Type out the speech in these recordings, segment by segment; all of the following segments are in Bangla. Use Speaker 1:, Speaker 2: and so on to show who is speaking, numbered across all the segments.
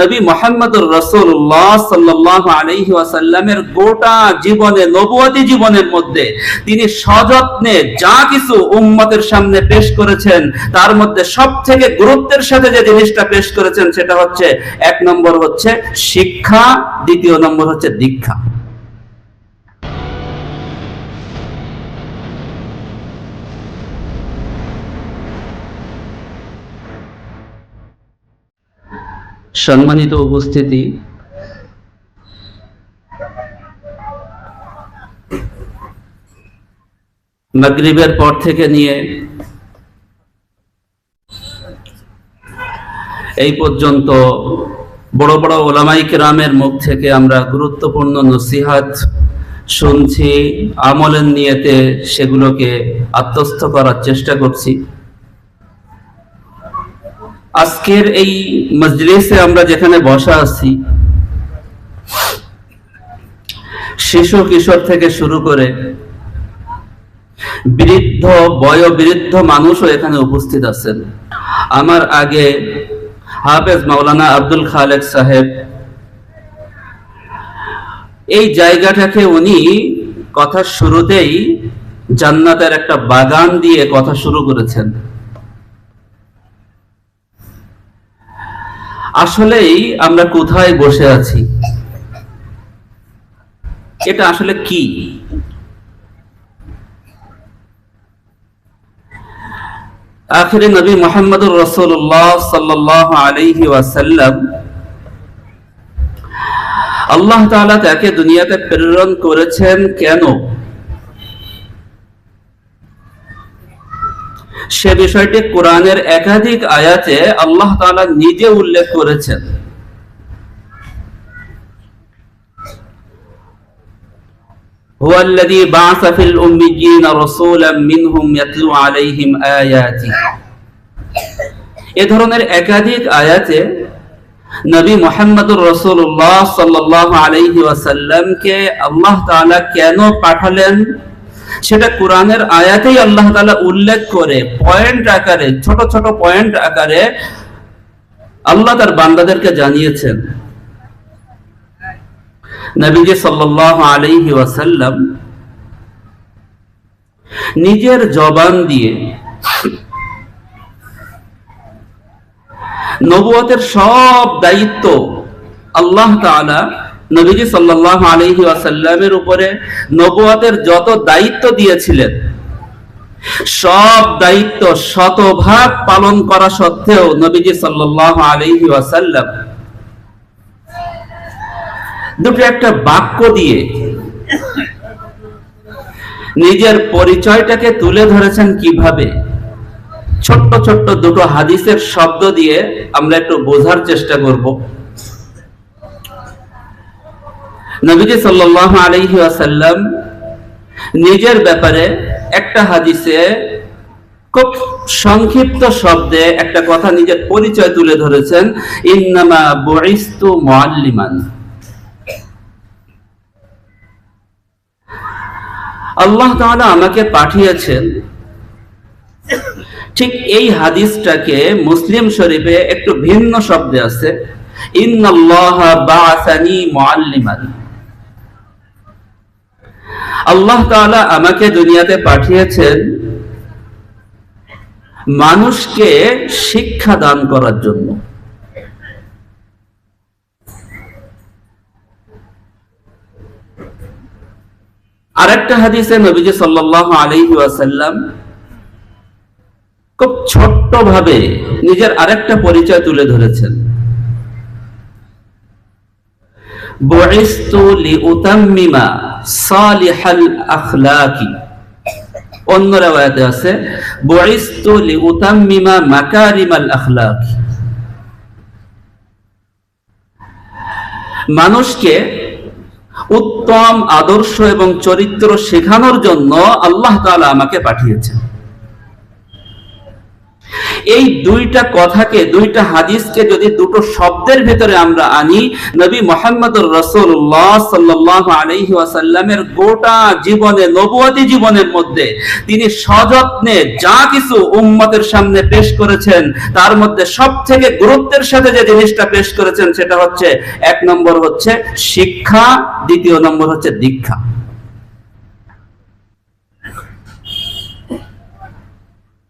Speaker 1: নবী মোহাম্মদুর রসুল্লাহ সাল্লাহ আলহি ওয়াসাল্লামের গোটা জীবনে নবুয়াতি জীবনের মধ্যে তিনি সযত্নে যা কিছু উম্মতের সামনে পেশ করেছেন, তার মধ্যে সব থেকে গুরুত্বের সাথে যে জিনিসটা পেশ করেছেন সেটা হচ্ছে, এক নম্বর হচ্ছে শিক্ষা, দ্বিতীয় নম্বর হচ্ছে দীক্ষা। সম্মানিত উপস্থিতি। মাগরিবের পর থেকে নিয়ে এই পর্যন্ত বড় বড় ওলামাই কেরামের মুখ থেকে আমরা গুরুত্বপূর্ণ নসিহাত শুনছি, আমলের নিয়েতে সেগুলোকে আত্মস্থ করার চেষ্টা করছি। আজকের এই মজলিসে আমরা যেখানে বসা আছি, শিশু কিশোর থেকে শুরু করে বৃদ্ধ, বয়োবৃদ্ধ মানুষও এখানে উপস্থিত আছেন। আমার আগে হাফেজ মাওলানা আব্দুল খালেক সাহেব, এই জায়গাটাকে উনি কথার শুরুতেই জান্নাতের একটা বাগান দিয়ে কথা শুরু করেছেন। আসলেই আমরা কোথায় বসে আছি? এটা আসলে কি? আখিরে নবী মোহাম্মদুর রসুল্লাহ সাল্লাহ আলহি ওয়াসাল্লাম আল্লাহ তাআলা তাকে দুনিয়াতে প্রেরণ করেছেন কেন? সে বিষয়টি কোরআনের একাধিক আয়াতে আল্লাহ তাআলা নিজে উল্লেখ করেছেন هو الذي بعث في الأميين رسولا منهم يتلو عليهم آياته এ ধরনের একাধিক আয়াতে নবী মোহাম্মদুর রসুল্লাহ সাল্লাহ আলহি ওয়াসাল্লামকে আল্লাহ তাআলা কেন পাঠালেন সেটা কোরআনের আয়াতেই আল্লাহ তাআলা উল্লেখ করে পয়েন্ট আকারে, ছোট ছোট পয়েন্ট আকারে আল্লাহ তার বান্দাদেরকে জানিয়েছেন। নবীজি সাল্লাল্লাহু আলাইহি ওয়াসাল্লাম নিজের জবান দিয়ে নবুয়তের সব দায়িত্ব আল্লাহ তাআলা নবীজি সাল্লাল্লাহু আলাইহি ওয়াসাল্লামের উপরে নবুয়তের যত দায়িত্ব দিয়েছিলেন, সব দায়িত্ব শতভাগ পালন করা সত্ত্বেও নবীজি সাল্লাল্লাহু আলাইহি ওয়াসাল্লাম দুটো একটা বাক্য দিয়ে নিজের পরিচয়টাকে তুলে ধরেছেন কীভাবে? ছোট্ট ছোট্ট দুটো হাদিসের শব্দ দিয়ে আমরা একটু বোঝার চেষ্টা করব। নবীজি সাল্লাল্লাহু আলাইহি ওয়াসাল্লাম নিজের ব্যাপারে একটা হাদিসে খুব সংক্ষিপ্ত শব্দে একটা কথা নিজের পরিচয় তুলে ধরেছেন, ইন্নামা বুইস্তু মুআল্লিমান। আল্লাহ তাআলা আমাকে পাঠিয়েছেন ঠিক এই হাদিসটাকে মুসলিম শরীফে একটু ভিন্ন শব্দে আছে, ইন্নাল্লাহ বাআসানি মুআল্লিমান। আল্লাহ তাআলা আমাকে দুনিয়াতে পাঠিয়েছেন মানুষকে শিক্ষা দান করার জন্য। আরেকটা হাদিসে নবীজি সাল্লাল্লাহু আলাইহি ওয়াসাল্লাম খুব ছোট্ট ভাবে নিজের আরেকটা পরিচয় তুলে ধরেছেন। মানুষকে উত্তম আদর্শ এবং চরিত্র শেখানোর জন্য আল্লাহ তাআলা আমাকে পাঠিয়েছেন। এই দুইটা কথাকে, দুইটা হাদিসকে যদি দুটো শব্দের ভেতরে আমরা আনি, নবী মোহাম্মদুর রসুল্লাহ সাল্লাহ আলহি ওয়াসাল্লামের গোটা জীবনে নবুয়াতি জীবনের মধ্যে তিনি সযত্নে যা কিছু উম্মতের সামনে পেশ করেছেন, তার মধ্যে সব থেকে গুরুত্বের সাথে যে জিনিসটা পেশ করেছেন সেটা হচ্ছে, এক নম্বর হচ্ছে শিক্ষা, দ্বিতীয় নম্বর হচ্ছে দীক্ষা।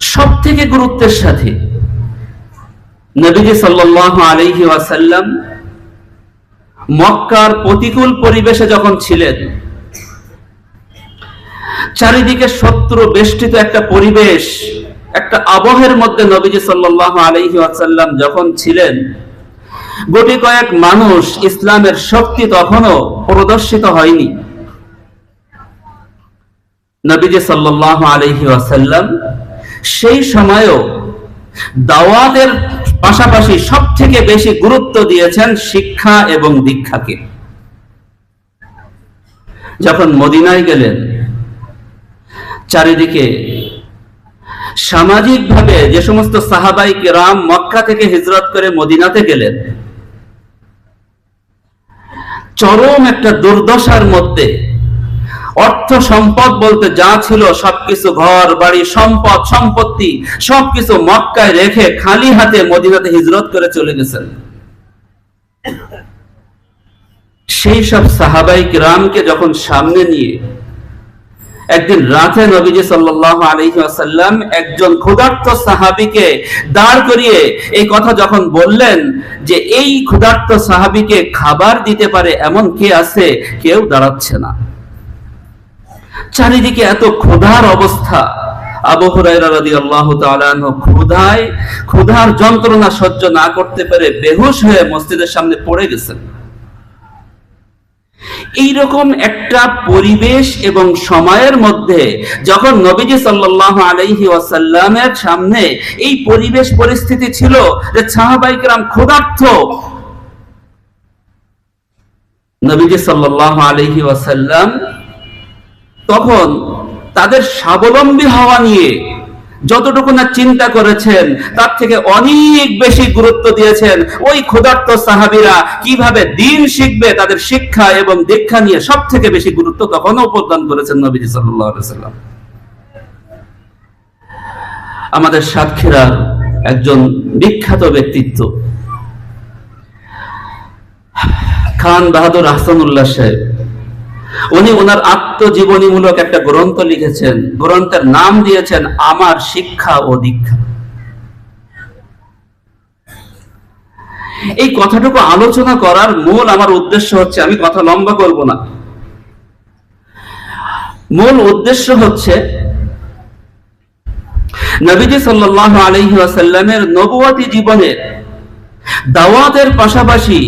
Speaker 1: সব থেকে গুরুত্বের সাথে নবীজি সাল্লাল্লাহু আলাইহি ওয়াসাল্লাম মক্কার প্রতিকূল পরিবেশে যখন ছিলেন, চারিদিকে শত্রু বেষ্টিত একটা পরিবেশ, একটা আবহের মধ্যে নবীজি ওয়াসাল্লাম যখন ছিলেন, গোটি কয়েক মানুষ ইসলামের শক্তি তখনও প্রদর্শিত হয়নি। নবীজি আলাইহি ওয়াসাল্লাম সেই সময়ও দাওয়াতের পাশাপাশি সব থেকে বেশি গুরুত্ব দিয়েছেন শিক্ষা এবং দীক্ষাকে। যখন মদিনায় গেলেন, চারিদিকে সামাজিকভাবে যে সমস্ত সাহাবাই কেরাম মক্কা থেকে হিজরত করে মদিনাতে গেলেন, চরম একটা দুর্দশার মধ্যে অর্থ সম্পদ বলতে যা ছিল সবকিছু ঘর, বাড়ি, সম্পদ, সম্পত্তি, সবকিছু মক্কায় রেখে খালি হাতে মদিনাতে হিজরত করে চলে গেছেন। সেই সব সাহাবাই যখন সামনে নিয়ে একদিন রাতে নবীজি আলাইহি একজন ক্ষুধার্ত সাহাবীকে দাঁড় করিয়ে এই কথা যখন বললেন যে এই ক্ষুধার্ত সাহাবীকে খাবার দিতে পারে এমন কে আছে, কেউ দাঁড়াচ্ছে না। চারিদিকে এত ক্ষুধার অবস্থা। এইরকম একটা পরিবেশ এবং সময়ের মধ্যে যখন নবীজি ওয়াসাল্লামের সামনে এই পরিবেশ পরিস্থিতি ছিল যে সাহাবাইকরাম ক্ষুধার্ত, নবীজি সাল্লাল্লাহু আলাইহি ওয়াসাল্লাম তখন তাদের স্বাবলম্বী হওয়া নিয়ে যতটুকু না চিন্তা করেছেন, তার থেকে অনেক বেশি গুরুত্ব দিয়েছেন ওই ক্ষুধার্ত সাহাবিরা কীভাবে দিন শিখবে তাদের শিক্ষা এবং দীক্ষা নিয়ে সব থেকে বেশি গুরুত্ব তখনও প্রদান করেছেন নবীজি সাল্লাম আমাদের সাতক্ষীরার একজন বিখ্যাত ব্যক্তিত্ব, খান বাহাদুর আহসানুল্লাহ সাহেব। উনি ওনার আত্মজীবনীমূলক একটা গ্রন্থ লিখেছেন। গ্রন্থের নাম দিয়েছেন, আমার শিক্ষা ও দীক্ষা। এই কথাটুকু আলোচনা করার মূল আমার উদ্দেশ্য হচ্ছে, আমি কথা লম্বা করব না। মূল উদ্দেশ্য হচ্ছে, নবীজি সাল্লাল্লাহু আলাইহি ওয়াসাল্লামের নবুয়াতি জীবনের দাওয়াতের পাশাপাশি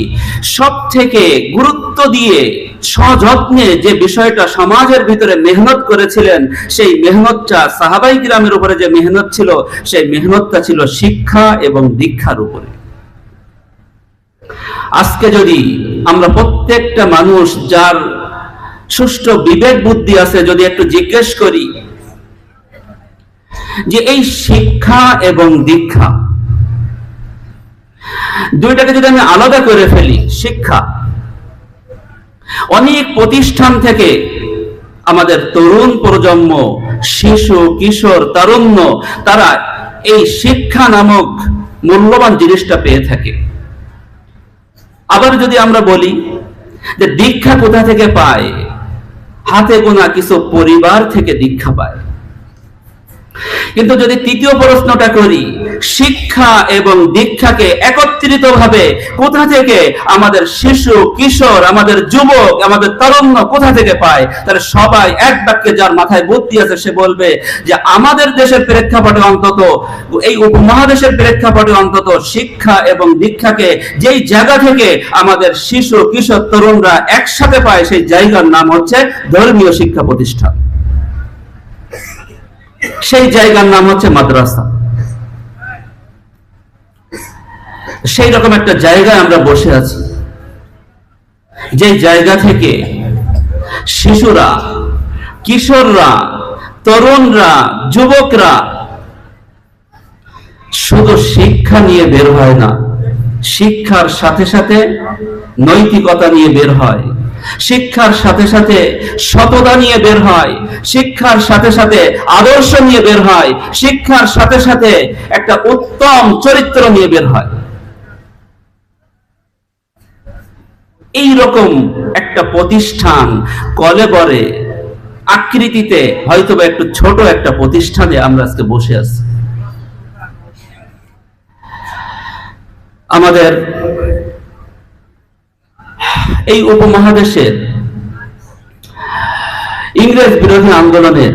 Speaker 1: সব থেকে গুরুত্ব দিয়ে সযত্নে যে বিষয়টা সমাজের ভিতরে মেহনত করেছিলেন, সেই মেহনতটা সাহাবাই গ্রামের উপরে যে মেহনত ছিল, সেই মেহনতটা ছিল শিক্ষা এবং দীক্ষার উপরে। আজকে যদি আমরা প্রত্যেকটা মানুষ যার সুষ্ঠু বিবেক বুদ্ধি আছে, যদি একটু জিজ্ঞেস করি যে এই শিক্ষা এবং দীক্ষা, দুইটাকে যদি আমি আলাদা করে ফেলি, শিক্ষা অনেক প্রতিষ্ঠান থেকে আমাদের তরুণ প্রজন্ম, শিশু, কিশোর, তারুণ্য, তারা এই শিক্ষা নামক মূল্যবান জিনিসটা পেয়ে থাকে। আবার যদি আমরা বলি যে দীক্ষা কোথা থেকে পায়? হাতে গোনা কিছু পরিবার থেকে দীক্ষা পায়। কিন্তু যদি তৃতীয় প্রশ্নটা করি, শিক্ষা এবং দীক্ষাকে একত্রিত ভাবে কোথা থেকে আমাদের শিশু, কিশোর, আমাদের যুবক, আমাদের তরুণ কোথা থেকে পায়? তাহলে সবাই এক বাক্যে যার মাথায় বুদ্ধি আছে, সে বলবে যে আমাদের দেশের প্রেক্ষাপটে অন্তত, এই উপমহাদেশের প্রেক্ষাপটে অন্তত শিক্ষা এবং দীক্ষাকে যেই জায়গা থেকে আমাদের শিশু, কিশোর, তরুণরা একসাথে পায়, সেই জায়গার নাম হচ্ছে ধর্মীয় শিক্ষা প্রতিষ্ঠান। সেই জায়গার নাম হচ্ছে মাদ্রাসা। সেই রকম একটা জায়গায় আমরা বসে আছি। যে জায়গা থেকে শিশুরা, কিশোররা, তরুণরা, যুবকরা শুধু শিক্ষা নিয়ে বের হয় না, শিক্ষার সাথে সাথে নৈতিকতা নিয়ে বের হয়। শিক্ষার সাথে সাথে সততা নিয়ে বের হয়, শিক্ষার সাথে সাথে আদর্শ নিয়ে বের হয়, শিক্ষার সাথে সাথে একটা উত্তম চরিত্র নিয়ে বের হয়। এই রকম একটা প্রতিষ্ঠান কলে কলেবরে আকৃতিতে হয়তো বা একটু ছোট একটা প্রতিষ্ঠানে আমরা আজকে বসে আছি। আমাদের এই উপমহাদেশের ইংরেজ বিরোধী আন্দোলনের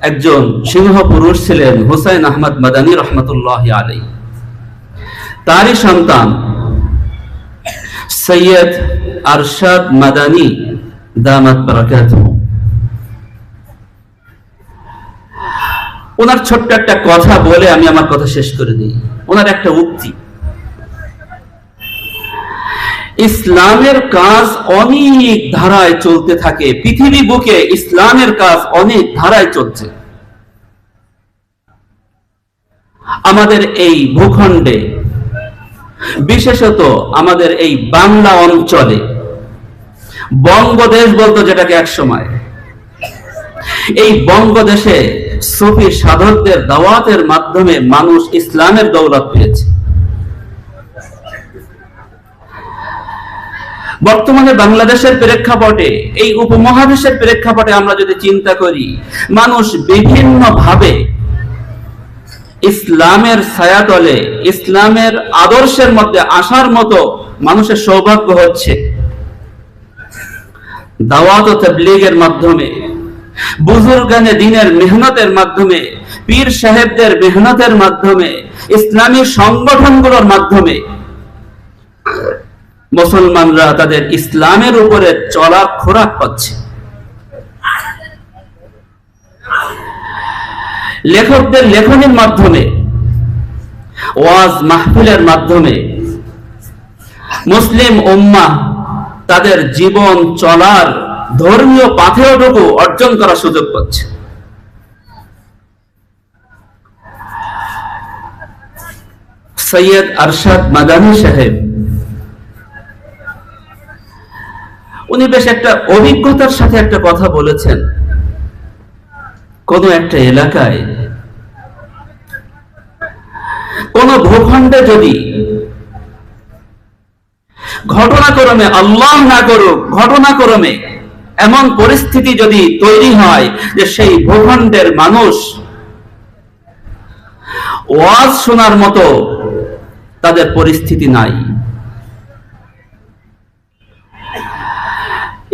Speaker 1: একজন সিংহ পুরুষ ছিলেন হুসাইন আহমদ মাদানী রহমতুল্লাহ আলাই তারই সন্তান সৈয়দ আরশাদ মাদানী দামাত বারাকাতুহু ওনার ছোট্ট একটা কথা বলে আমি আমার কথা শেষ করে দিই। ওনার একটা উক্তি। ইসলামের কাজ অনেক ধারায় চলতে থাকে। পৃথিবী বুকে ইসলামের কাজ অনেক ধারায় চলছে। আমাদের এই ভূখণ্ডে, বিশেষত আমাদের এই বাংলা অঞ্চলে, বঙ্গদেশ বলতো যেটাকে এক সময়, এই বঙ্গদেশে সুফি সাধকদের দাওয়াতের মাধ্যমে মানুষ ইসলামের দৌলত পেয়েছে। বর্তমানে বাংলাদেশের প্রেক্ষাপটে, এই উপমহাদেশের প্রেক্ষাপটে আমরা যদি চিন্তা করি, মানুষ বিভিন্ন ভাবে ইসলামের ছায়াতলে, ইসলামের আদর্শের মধ্যে আসার মতো মানুষের সৌভাগ্য হচ্ছে। দাওয়াত ও তাবলীগের মাধ্যমে, বুজুর্গানে দিনের মেহনতের মাধ্যমে, পীর সাহেবদের মেহনতের মাধ্যমে, ইসলামী সংগঠনগুলোর মাধ্যমে মুসলমানরা তাদের ইসলামের উপরে চলা খোরাক পাচ্ছে। লেখকদের লেখনের মাধ্যমে, ওয়াজ মাহফিলের মাধ্যমে মুসলিম উম্মা তাদের জীবন চলার ধর্মীয় পাথেয়টুকু অর্জন করার সুযোগ পাচ্ছে। সৈয়দ আরশাদ মাদানী সাহেব উনি বেশ একটা অভিজ্ঞতার সাথে একটা কথা বলেছেন। কোন একটা এলাকায় কোন ভূখণ্ডে যদি ঘটনাক্রমে আল্লাহ না করুক, ঘটনাক্রমে এমন পরিস্থিতি যদি তৈরি হয় যে সেই ভূখণ্ডের মানুষ ওয়াজ শোনার মতো তাদের পরিস্থিতি নাই।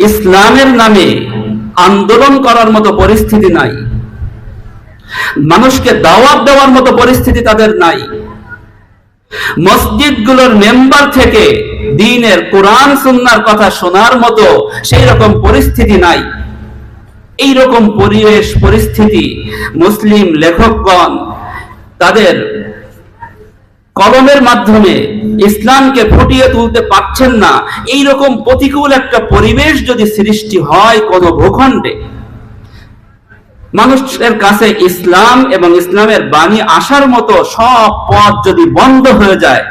Speaker 1: ইসলামের নামে আন্দোলন করার মতো পরিস্থিতি নাই। মানুষকে দাওয়াত দেওয়ার মতো পরিস্থিতি তাদের নাই। মসজিদগুলোর মেম্বার থেকে দিনের কোরআন, সুন্নার কথা শোনার মতো সেই রকম পরিস্থিতি নাই। এই রকম পরিবেশ, পরিস্থিতি মুসলিম লেখকগণ তাদের কলমের মাধ্যমে ইসলামকে ফুটিয়ে তুলতে পারছেন না। এই রকম প্রতিকূল একটা পরিবেশ যদি সৃষ্টি হয় কোন ভূখণ্ডে, মানুষের কাছে ইসলাম এবং ইসলামের বাণী আসার মতো সব পথ যদি বন্ধ হয়ে যায়,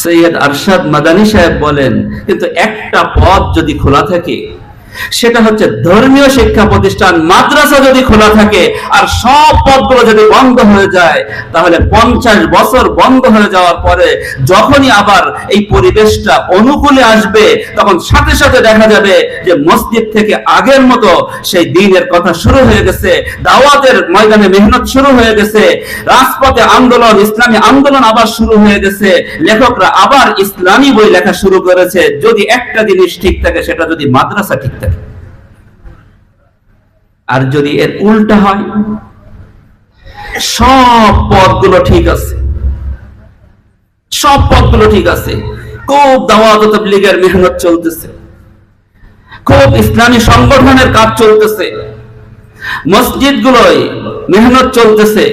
Speaker 1: সৈয়দ আরশাদ মাদানী সাহেব বলেন, কিন্তু একটা পথ যদি খোলা থাকে সেটা হচ্ছে ধর্মীয় শিক্ষা প্রতিষ্ঠান, মাদ্রাসা যদি খোলা থাকে আর সব পথগুলো যদি বন্ধ হয়ে যায়, তাহলে পঞ্চাশ বছর বন্ধ হয়ে যাওয়ার পরে যখনই আবার এই পরিবেশটা অনুকূলে আসবে, তখন সাথে সাথে দেখা যাবে যে মসজিদ থেকে আগের মতো সেই দিনের কথা শুরু হয়ে গেছে, দাওয়াতের ময়দানে মেহনত শুরু হয়ে গেছে, রাজপথে আন্দোলন, ইসলামী আন্দোলন আবার শুরু হয়ে গেছে, লেখকরা আবার ইসলামী বই লেখা শুরু করেছে, যদি একটা জিনিস ঠিক থাকে, সেটা যদি মাদ্রাসা ঠিক থাকে। আর যদি এর উল্টা হয়, সব পথগুলো ঠিক আছে। সব পথগুলো ঠিক আছে। খুব দাওয়াত তাবলীগের মেহনত চলতেছে। খুব ইসলামী সংগঠনের কাজ চলতেছে। মসজিদগুলোয় মেহনত চলতেছে।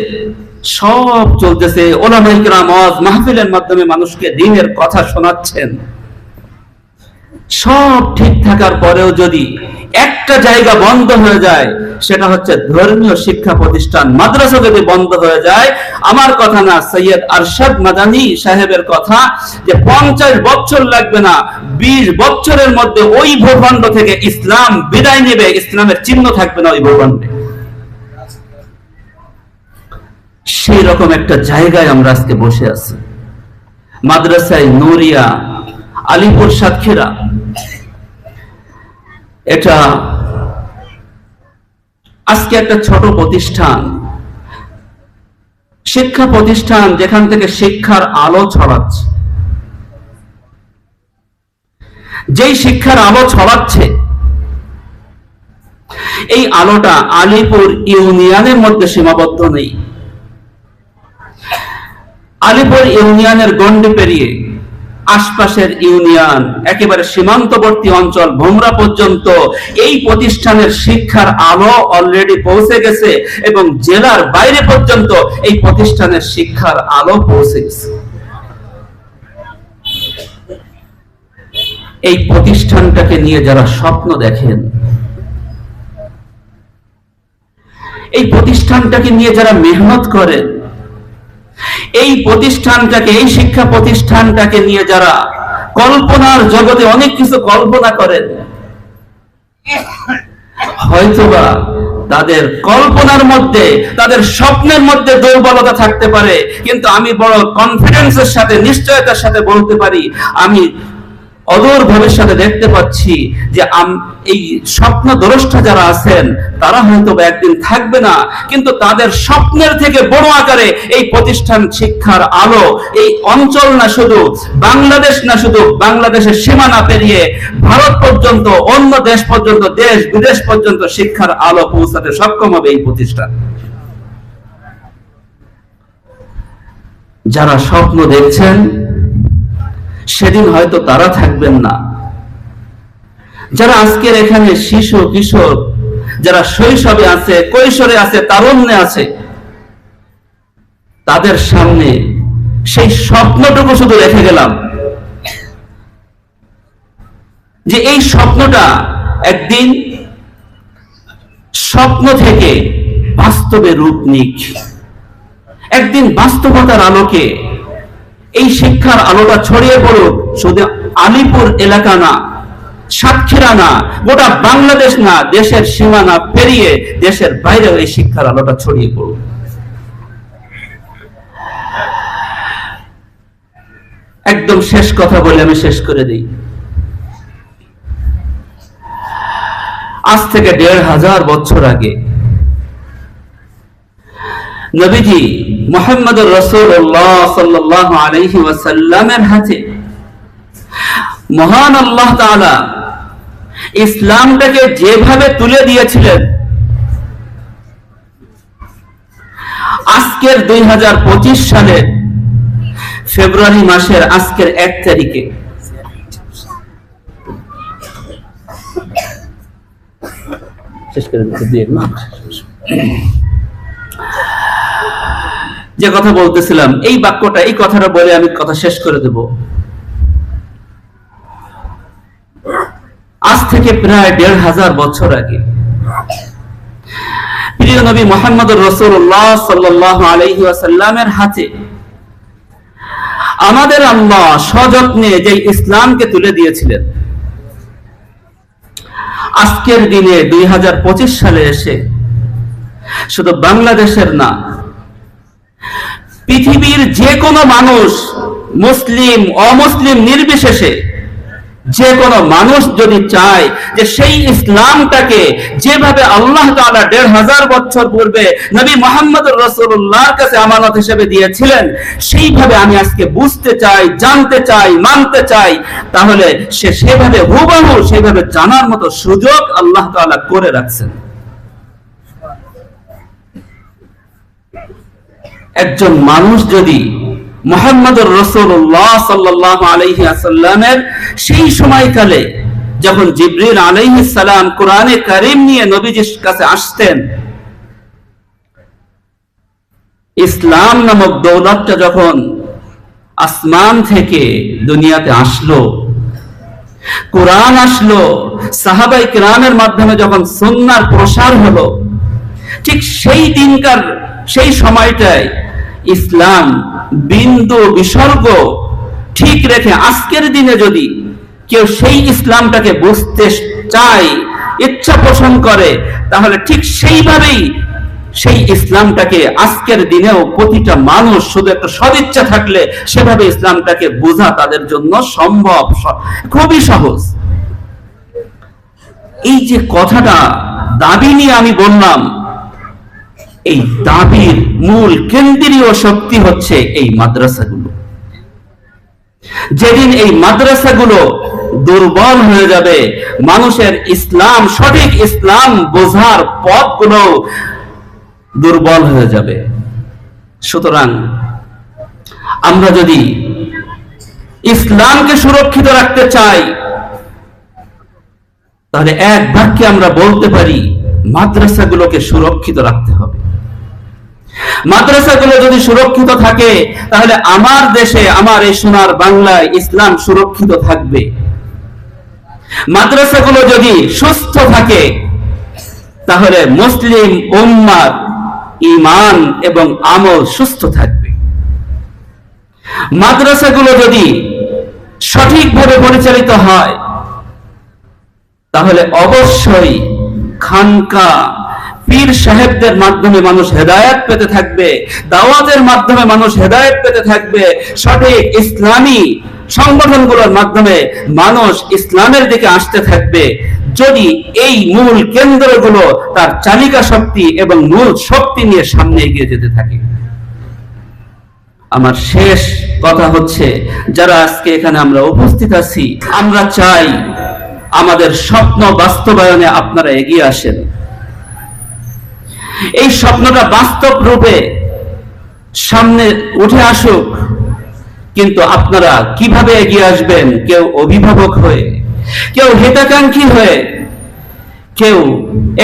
Speaker 1: সব চলতেছে। ওলামাই কিরাম ওয়াজ মাহফিলের মাধ্যমে মানুষকে দিনের কথা শোনাচ্ছেন। সব ঠিক থাকার পরেও যদি একটা জায়গা বন্ধ হয়ে যায় সেটা হচ্ছে ধর্মীয় শিক্ষা প্রতিষ্ঠান মাদ্রাসা যদি বন্ধ হয়ে যায়, আমার কথা না, সৈয়দ আরশাদ মাদানী সাহেবের কথা যে পঞ্চাশ বছর লাগবে না, বিশ বছরের মধ্যে ওই ভূখণ্ড থেকে ইসলাম বিদায় নেবে, ইসলামের চিহ্ন থাকবে না ওই ভূখণ্ডে। সেই রকম একটা জায়গায় আমরা আজকে বসে আছি। মাদ্রাসায় নুরিয়া আলিপুর সাতক্ষীরা এটা আজকে একটা ছোট প্রতিষ্ঠান, শিক্ষা প্রতিষ্ঠান যেখান থেকে শিক্ষার আলো ছড়াচ্ছে। যেই শিক্ষার আলো ছড়াচ্ছে, এই আলোটা আলিপুর ইউনিয়নের মধ্যে সীমাবদ্ধ নেই। আলিপুর ইউনিয়নের গন্ডি পেরিয়ে আশপাশের ইউনিয়ন, একেবারে সীমান্তবর্তী অঞ্চল, ভোমরা পর্যন্ত এই প্রতিষ্ঠানের শিক্ষার আলো অলরেডি পৌঁছে গেছে এবং জেলার বাইরে পর্যন্ত এই প্রতিষ্ঠানের শিক্ষার আলো পৌঁছে গেছে। এই প্রতিষ্ঠানটাকে নিয়ে যারা স্বপ্ন দেখেন, এই প্রতিষ্ঠানটাকে নিয়ে যারা মেহনত করেন এই প্রতিষ্ঠানটাকে, এই শিক্ষা প্রতিষ্ঠানটাকে নিয়ে যারা কল্পনার জগতে অনেক কিছু কল্পনা করেন, হয়তোবা তাদের কল্পনার মধ্যে, তাদের স্বপ্নের মধ্যে দুর্বলতা থাকতে পারে, কিন্তু আমি বড় কনফিডেন্সের সাথে, নিশ্চয়তার সাথে বলতে পারি, আমি অদূর ভবিষ্যতে দেখতে পাচ্ছি যে এই স্বপ্ন দ্রষ্টা যারা আছেন, তারা হয়তো একদিন থাকবে না, কিন্তু তাদের স্বপ্নের থেকে বড় আকারে এই প্রতিষ্ঠান শিক্ষার আলো, এই অঞ্চল না শুধু, বাংলাদেশ না শুধু, বাংলাদেশের সীমানা পেরিয়ে ভারত পর্যন্ত, অন্য দেশ পর্যন্ত, দেশ বিদেশ পর্যন্ত শিক্ষার আলো পৌঁছাতে সক্ষম হবে এই প্রতিষ্ঠান। যারা স্বপ্ন দেখছেন সেদিন হয়তো তারা থাকবেন না। যারা আজকের এখানে শিশু কিশোর যারা শৈশবে আছে, কৈশোরে আছে, তারুণ্যে আছে, তাদের সামনে সেই স্বপ্নটুকু শুধু রেখে গেলাম। যে এই স্বপ্নটা একদিন স্বপ্ন থেকে বাস্তবে রূপ নিক। একদিন বাস্তবতার আলোকে এই শিক্ষার আলোটা ছড়িয়ে পড়ুক, শুধু আলিপুর এলাকা না, সাতক্ষীরা না, গোটা বাংলাদেশ না, দেশের সীমানা পেরিয়ে দেশের বাইরেও এই শিক্ষার আলোটা ছড়িয়ে পড়ুক। একদম শেষ কথা বলে আমি শেষ করে দিই। আজ থেকে দেড় হাজার বছর আগে নবীজি মোহাম্মদ রসুল্লাহ সাল্লাহ আলহি ওয়াসাল্লামের হাতে মহান আল্লাহ তাআলা ইসলামটাকে যেভাবে তুলে দিয়েছিলেন, আজকের দুই সালে ফেব্রুয়ারি মাসের আজকের এক তারিখে শেষ করে দিয়ে যে কথা বলতেছিলাম, এই বাক্যটা, এই কথাটা বলে আমি কথা শেষ করে দেব। আজ থেকে প্রায় দেড় হাজার বছর আগে, প্রিয় নবী মোহাম্মদ রসুল্লাহ সাল্লাহ আলহি আসাল্লামের হাতে আমাদের আল্লাহ সযত্নে যে ইসলামকে তুলে দিয়েছিলেন, আজকের দিনে দুই হাজার পঁচিশ সালে এসে শুধু বাংলাদেশের না পৃথিবীর যে কোনো মানুষ, মুসলিম, অমুসলিম, নির্বিশেষে যে কোনো মানুষ যদি চায় যে সেই ইসলামটাকে যেভাবে আল্লাহ তাআলা দেড় হাজার বছর পূর্বে নবী মোহাম্মদ রসুল্লাহর কাছে আমানত হিসেবে দিয়েছিলেন, সেইভাবে আমি আজকে বুঝতে চাই, জানতে চাই, মানতে চাই, তাহলে সে সেভাবে হুবাহু, সেভাবে জানার মতো সুযোগ আল্লাহ তাআলা করে রাখছেন। একজন মানুষ যদি মোহাম্মদুর রসুল্লাহ সাল্লাহ আলহি আসাল্লামের সেই সময়কালে যখন জিব্রিল আলহি সালাম কোরআনে কারিম নিয়ে নবীজির কাছে আসতেন, ইসলাম নামক দৌলতটা যখন আসমান থেকে দুনিয়াতে আসলো, কোরআন আসলো সাহাবাই কিরামের মাধ্যমে যখন সন্ন্যার প্রসার হলো ঠিক সেই দিনকার, সেই সময়টায় ইসলাম বিন্দু বিসর্গ ঠিক রেখে আজকের দিনে যদি কেউ সেই ইসলামটাকে বুঝতে চায়, ইচ্ছা পোষণ করে, তাহলে ঠিক সেইভাবেই সেই ইসলামটাকে আজকের দিনেও প্রতিটা মানুষ শুধু একটা সদিচ্ছা থাকলে সেভাবে ইসলামটাকে বোঝা তাদের জন্য সম্ভব খুবই সহজ। এই যে কথাটা দাবি নিয়ে আমি বললাম এই দাবির মূল কেন্দ্রীয় শক্তি হচ্ছে এই মাদ্রাসাগুলো। যেদিন এই মাদ্রাসাগুলো দুর্বল হয়ে যাবে, মানুষের ইসলাম, সঠিক ইসলাম বোঝার পথগুলো দুর্বল হয়ে যাবে। সুতরাং আমরা যদি ইসলামকে সুরক্ষিত রাখতে চাই, তাহলে এক বাক্যে আমরা বলতে পারি, মাদ্রাসাগুলোকে সুরক্ষিত রাখতে হবে। মাদ্রাসাগুলো যদি সুরক্ষিত থাকে, তাহলে আমার দেশে আমার এই সোনার বাংলায় ইসলাম সুরক্ষিত থাকবে। মাদ্রাসাগুলো যদি সুস্থ থাকে, তাহলে মুসলিম উম্মার ইমান এবং আমল সুস্থ থাকবে। মাদ্রাসাগুলো যদি সঠিকভাবে পরিচালিত হয়, তাহলে অবশ্যই খানকা পীর সাহেবদের মাধ্যমে মানুষ হেদায়েত পেতে থাকবে, দাওয়াতের মাধ্যমে মানুষ হেদায়েত পেতে থাকবে, সঠিক ইসলামী সংগঠনগুলোর মাধ্যমে মানুষ ইসলামের দিকে আসতে থাকবে। যদি এই মূল কেন্দ্রগুলো তার চালিকা শক্তি এবং মূল শক্তি নিয়ে সামনে এগিয়ে যেতে থাকে। আমার শেষ কথা হচ্ছে, যারা আজকে এখানে আমরা উপস্থিত আছি, আমরা চাই আমাদের স্বপ্ন বাস্তবায়নে আপনারা এগিয়ে আসেন। এই স্বপ্নটা বাস্তব রূপে সামনে উঠে আসুক। কিন্তু আপনারা কীভাবে এগিয়ে আসবেন? কেউ অভিভাবক হয়ে, কেউ হিতাকাঙ্ক্ষী হয়ে, কেউ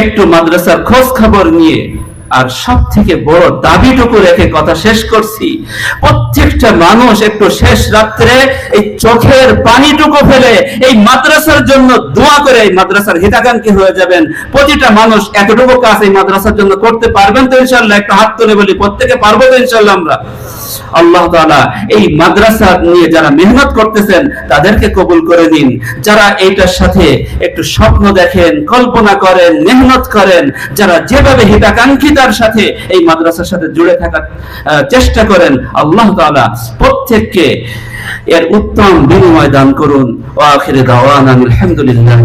Speaker 1: একটু মাদ্রাসার খোঁজ খবর নিয়ে আর সব থেকে বড় দাবিটুকু রেখে কথা শেষ করছি। প্রত্যেকটা মানুষ একটু শেষ রাত্রে এই চোখের পানিটুকু ফেলে এই মাদ্রাসার জন্য দোয়া করে এই মাদ্রাসার হিতাকাঙ্ক্ষী হয়ে যাবেন। প্রতিটা মানুষ এতটুকু কাজ এই মাদ্রাসার জন্য করতে পারবেন তো ইনশাল্লাহ একটা হাত তুলে বলি, প্রত্যেকে পারব তো ইনশাল্লাহ আমরা? আল্লাহ তাআলা এই মাদ্রাসা নিয়ে যারা মেহনত করতেছেন, তাদেরকে কবুল করে দিন যারা এইটার সাথে একটু স্বপ্ন দেখেন, কল্পনা করেন, মেহনত করেন, যারা যেভাবে হিতাকাঙ্ক্ষিতার সাথে, এই মাদ্রাসার সাথে জুড়ে থাকার চেষ্টা করেন। আল্লাহ প্রত্যেককে এর উত্তম বিনিময় দান করুন। ও দাওয়ান আলহামদুলিল্লাহ